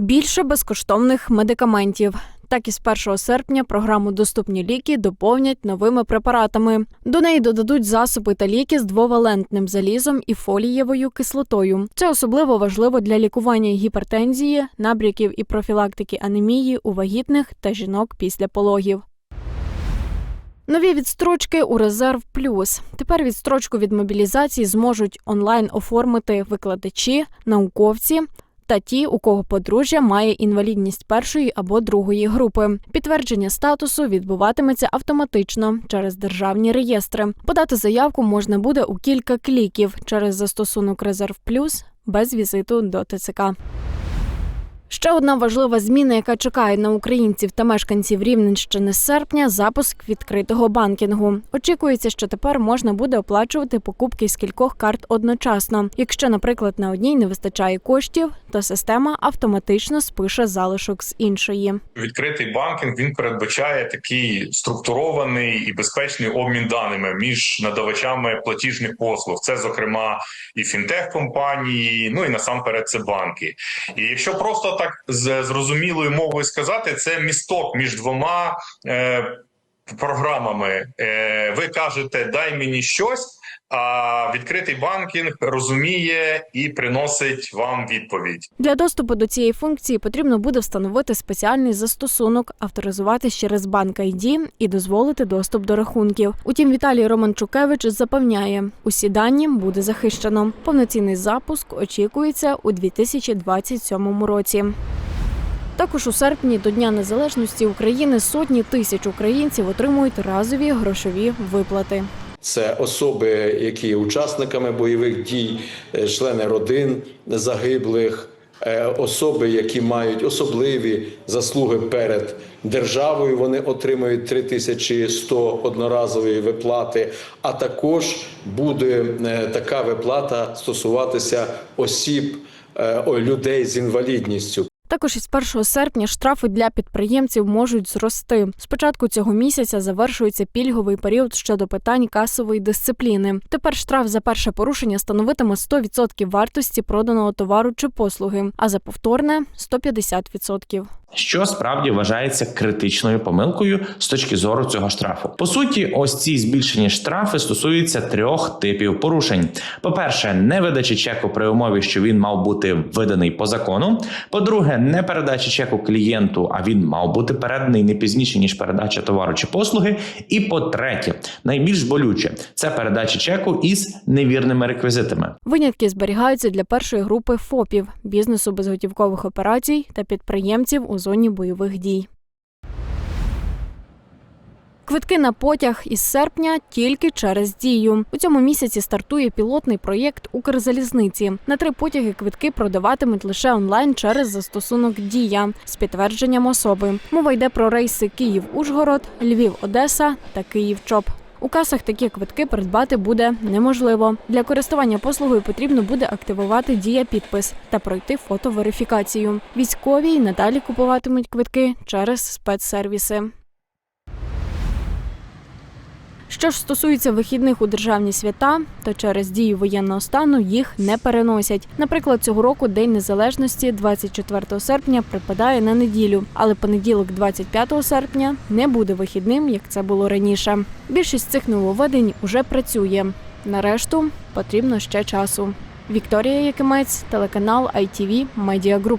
Більше безкоштовних медикаментів. Так із 1 серпня програму Доступні ліки доповнять новими препаратами. До неї додадуть засоби та ліки з двовалентним залізом і фолієвою кислотою. Це особливо важливо для лікування гіпертензії, набряків і профілактики анемії у вагітних та жінок після пологів. Нові відстрочки у резерв плюс. Тепер відстрочку від мобілізації зможуть онлайн оформити викладачі, науковці. Та ті, у кого подружжя має інвалідність першої або другої групи. Підтвердження статусу відбуватиметься автоматично через державні реєстри. Подати заявку можна буде у кілька кліків через застосунок Резерв Плюс без візиту до ТЦК. Ще одна важлива зміна, яка чекає на українців та мешканців Рівненщини з серпня запуск відкритого банкінгу. Очікується, що тепер можна буде оплачувати покупки з кількох карт одночасно. Якщо, наприклад, на одній не вистачає коштів, то система автоматично спише залишок з іншої. Відкритий банкінг він передбачає такий структурований і безпечний обмін даними між надавачами платіжних послуг. Це, зокрема, і фінтех-компанії, ну і насамперед це банки. І якщо просто так з зрозумілою мовою сказати, це місток між двома е, програмами. Е, ви кажете, дай мені щось. А відкритий банкінг розуміє і приносить вам відповідь. Для доступу до цієї функції потрібно буде встановити спеціальний застосунок, авторизуватись через банк ID і дозволити доступ до рахунків. Утім, Віталій Романчукевич запевняє, усі дані буде захищено. Повноцінний запуск очікується у 2027 році. Також у серпні до Дня Незалежності України сотні тисяч українців отримують разові грошові виплати. Це особи, які є учасниками бойових дій, е, члени родин загиблих, е, особи, які мають особливі заслуги перед державою. Вони отримують 3100 одноразової виплати. А також буде е, така виплата стосуватися осіб людей з інвалідністю. Також із 1 серпня штрафи для підприємців можуть зрости. З початку цього місяця завершується пільговий період щодо питань касової дисципліни. Тепер штраф за перше порушення становитиме 100% вартості проданого товару чи послуги, а за повторне 150%. Що справді вважається критичною помилкою з точки зору цього штрафу. По суті, ось ці збільшені штрафи стосуються трьох типів порушень: по-перше, невидачі чеку при умові, що він мав бути виданий по закону. По-друге, не передачі чеку клієнту, а він мав бути переданий не пізніше ніж передача товару чи послуги. І по-третє, найбільш болюче це передача чеку із невірними реквізитами. Винятки зберігаються для першої групи ФОПів бізнесу безготівкових операцій та підприємців у зоні бойових дій. Квитки на потяг із серпня тільки через дію. У цьому місяці стартує пілотний проєкт Укрзалізниці. На три потяги квитки продаватимуть лише онлайн через застосунок Дія з підтвердженням особи. Мова йде про рейси Київ-Ужгород, Львів-Одеса та Київ-Чоп. У касах такі квитки придбати буде неможливо. Для користування послугою потрібно буде активувати дія підпис та пройти фотоверифікацію. Військові й надалі купуватимуть квитки через спецсервіси. Що ж стосується вихідних у державні свята, то через дію воєнного стану їх не переносять. Наприклад, цього року День Незалежності 24 серпня припадає на неділю, але понеділок, 25 серпня, не буде вихідним, як це було раніше. Більшість цих нововведень уже працює. На решту потрібно ще часу. Вікторія Якимець, телеканал ITV Media Group.